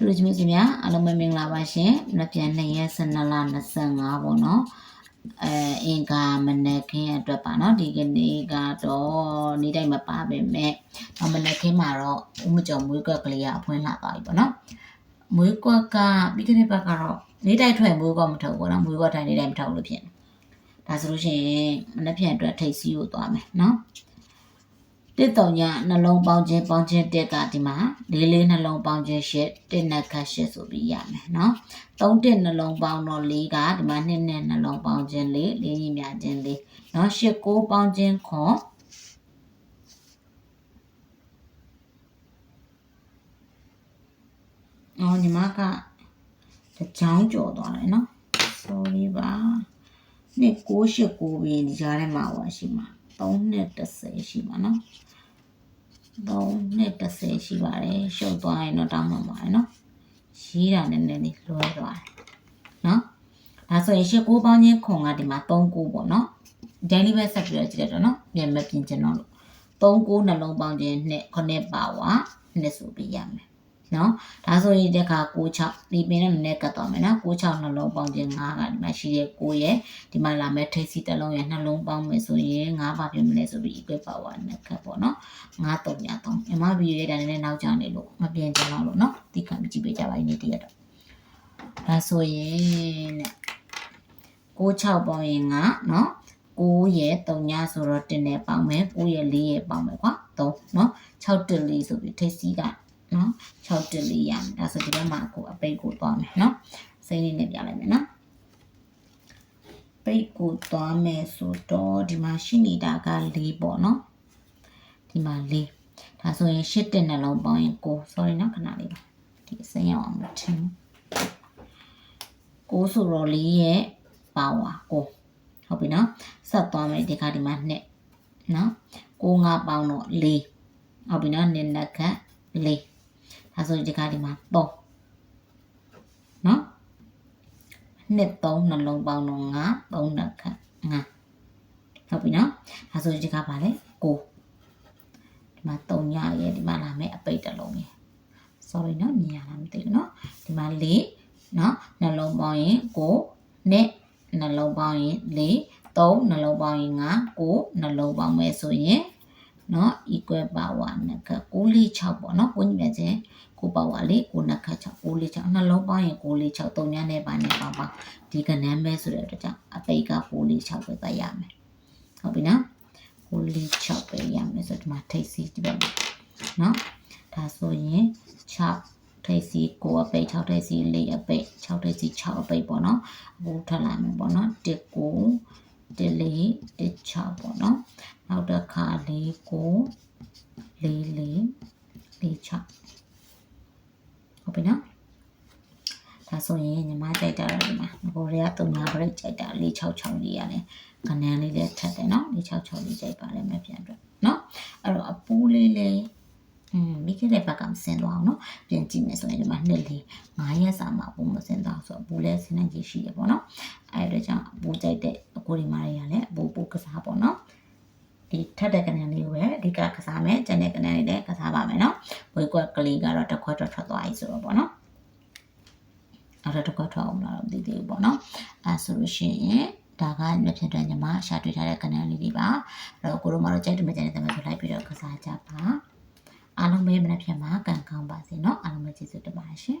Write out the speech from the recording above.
တူလူချင်းမိတ်ဆွေများအားလုံးပဲမင်္ဂလာပါရှင်။မပြန်2ရက်12လ25ပေါ့နော်။အဲအင်္ဂါမနက်ခင်းအတွက်ပါနော်ဒီကနေ့ကတော့နေ့တိုင်းမပါပဲမဲ့မနက်ခင်းမှာတော့ဦးမကျော်မွေးကွက်ကလေးကအဖွင့်လာသွားပြီပေါ့နော်။မွေးကွက်ကပြီးခဲ့တဲ့ဘက်ကတော့နေ့တိုင်းထွက်မွေးကွက်မထုတ်ဘူးပေါ့နော်။မွေးကွက်တိုင်းနေ့တိုင်းမထုတ်လို့ဖြစ်နေ။ဒါဆိုလို့ရှိရင်မနက်ဖြန်အတွက်ထိတ်စီးကိုသွားမယ်နော်။ တစ်တုံညနှလုံးပေါင်းခြင်းပေါင်းခြင်းတက်ကဒီမှာလေးလေးနှလုံးပေါင်းခြင်းရှစ်တစ်နက်ခတ်ရှစ်ဆိုပြီးရမယ်နော်သုံးတစ်နှလုံးပေါင်းတော့လေးကဒီမှာနှစ်နဲ့နှလုံးပေါင်းခြင်းလေးလေးကြီးများခြင်းလေးနော်ရှစ်ကိုးပေါင်းခြင်းခွန်အော်ညီမကတချောင်းကြော်သွားတယ်နော် sorry ပါနှစ်ကိုရှစ်ကိုပြီးဒီကြားထဲမှာပါရှိမှာ3နှစ်30ရှိမှာနော် 3နှစ်30ရှိပါတယ်ရှုပ်သွားရင်တော့တောင်းမှပါတယ်နော်ရေးတာနည်းနည်းလေးလွဲသွားတယ်နော်ဒါဆိုရင်ရှစ်ကိုပေါင်းချင်းခုံကဒီမှာ3ကိုပေါ့နော်ဒိုင်းလေးပဲဆက်ပြီးတော့ကြည့်ရတော့နော်ပြန်မပြင်ချင်တော့လို့3ကိုနှလုံးပေါင်းချင်းနှစ်ခုနှစ်ပါဝါနှစ်ဆိုပြီးရမယ် နော်ဒါဆိုရင်တခါ96ဒီပင်နဲ့နည်းနည်းကတ်သွားမယ်နော်96နှလုံးပေါင်းခြင်း9ကဒီမှာရှိတဲ့9ရဲ့ဒီမှာလာမဲ့ထိတ်စီတစ်လုံးရဲ့နှလုံးပေါင်းမယ်ဆိုရင်9ပါပြင်မလဲဆိုပြီး equal power နဲ့ကတ်ပေါ့နော်9 3ည3အမဗီဒီယိုရဲ့ဒါနဲ့နောက်ကျနေလို့မပြင်ကြတော့လို့နော်ဒီကံကြည့်ပေးကြပါဦးနေ့တည်းရတော့ဒါဆိုရင်နဲ့96ပေါင်းရင်9နော်9ရဲ့3ညဆိုတော့1နဲ့ပေါင်းမယ်9ရဲ့4ရဲ့ပေါင်းမယ်ကွာ3နော်6တက်4ဆိုပြီးထိတ်စီက နော်6တက်4ရမယ်ဒါဆိုဒီဘက်မှာကိုအပိတ်ကိုသွားမယ်နော်စိတ်လေးနဲ့ပြလိုက်မယ်နော်ပိတ်ကိုသွားမယ်ဆိုတော့ဒီမှာရှိနေတာက4ပေါ့နော်ဒီမှာ4ဒါဆိုရင်8တက်နှလုံးပေါင်းရင်9 sorry နော်ခဏလေးပါဒီအစိမ်းအောင်မထင်9ဆိုတော့4ရဲ့ပါဝါ9ဟုတ်ပြီနော်ဆက်သွားမယ်ဒီခါဒီမှာ2နော်9 5ပေါင်းတော့4ဟုတ်ပြီနော်နင်းနက်ခတ်4 ဒါဆိုရင်ဒီခါဒီမှာ3နော်နှစ်3နှလုံးပေါင်းတော့5 3နက်ခတ်5ဟုတ်ပြီနော်ဒါဆိုရင်ဒီခါပါလေ9ဒီမှာ3ညရဲ့ဒီမှာလာမယ်အပိတ်တစ်လုံးရဲ့ sorry နော်မြင်ရလားမသိဘူးနော်ဒီမှာ4နော်နှလုံးပေါင်းရင်9နှစ်နှလုံးပေါင်းရင်4 3နှလုံးပေါင်းရင်5 9နှလုံးပေါင်းမယ်ဆိုရင် နော် equal power နဲ့က6 4 6ပေါ့နော်ကိုညီမချင်းကို power လေးကိုနှစ်ခတ်6 6 4 6နှလုံးပေါင်းရင်6 4 6 3ညနဲ့ပါနဲ့ပါပါဒီကနန်းပဲဆိုတဲ့အတွက်ကြောင့်အပိတ်က6 4 6ပဲပတ်ရမယ်ဟုတ်ပြီနော်6 4 6ပဲရမယ်ဆိုဒီမှာထိတ်စီဒီဘက်မှာနော်ဒါဆိုရင်6ထိတ်စီကိုအပိတ်6ထိတ်စီ4အပိတ်6ထိတ်စီ6အပိတ်ပေါ့နော်အခုထပ်လာမယ်ပေါ့နော်1ကို1 4 1 6ပေါ့နော် နောက်တစ်ခါ4ကို4 4 4 6ဟုတ်ပြီနော်ဒါဆိုရင်ညီမကြိုက်တာတော့ဒီမှာငကိုတွေကတုံညာ break ကြိုက်တာ466လေးရတယ်ခဏန်းလေးလည်းထပ်တယ်နော်466လေးကြိုက်ပါတယ်မပြန်အတွက်နော်အဲ့တော့အပူးလေးလေးอืมမိခဲ့တဲ့ဘက်ကမစင်သွားအောင်เนาะပြန်ကြည့်မယ်ဆိုရင်ဒီမှာနှစ်လေး9ရက်စာမှာပုံမစင်သွားဆိုတော့ဘူးလဲစင်နိုင်ကြီးရှိရပေါ့เนาะအဲ့ဒါကြောင့်ဘူးကြိုက်တဲ့အကိုဒီမားတွေကလည်းအပူပူကစားပေါ့เนาะ ဒီထက်တဲ့ကနေလေးကိုပဲအဓိကကစားမယ်ကျန်တဲ့ကနေလေးလည်းကစားပါမယ်เนาะဝေကွက်ကလေးကတော့တစ်ခွက်တော့ထွက်သွားပြီဆိုတော့ပေါ့เนาะအဲ့တော့တစ်ခွက်ထွက်အောင်လာတော့မသိသေးဘူးပေါ့เนาะအဲဆိုလို့ရှိရင်ဒါကလက်ဖြစ်တဲ့ညီမရှာတွေ့ထားတဲ့ကနေလေးတွေပါအဲ့တော့ကိုတို့မတို့ကြိုက်တယ်မကြိုက်တဲ့တမန်ဆိုလိုက်ပြီးတော့ကစားကြပါအားလုံးပဲမနက်ဖြန်မှာကံကောင်းပါစေเนาะအားလုံးပဲကျေးဇူးတင်ပါတယ်ရှင်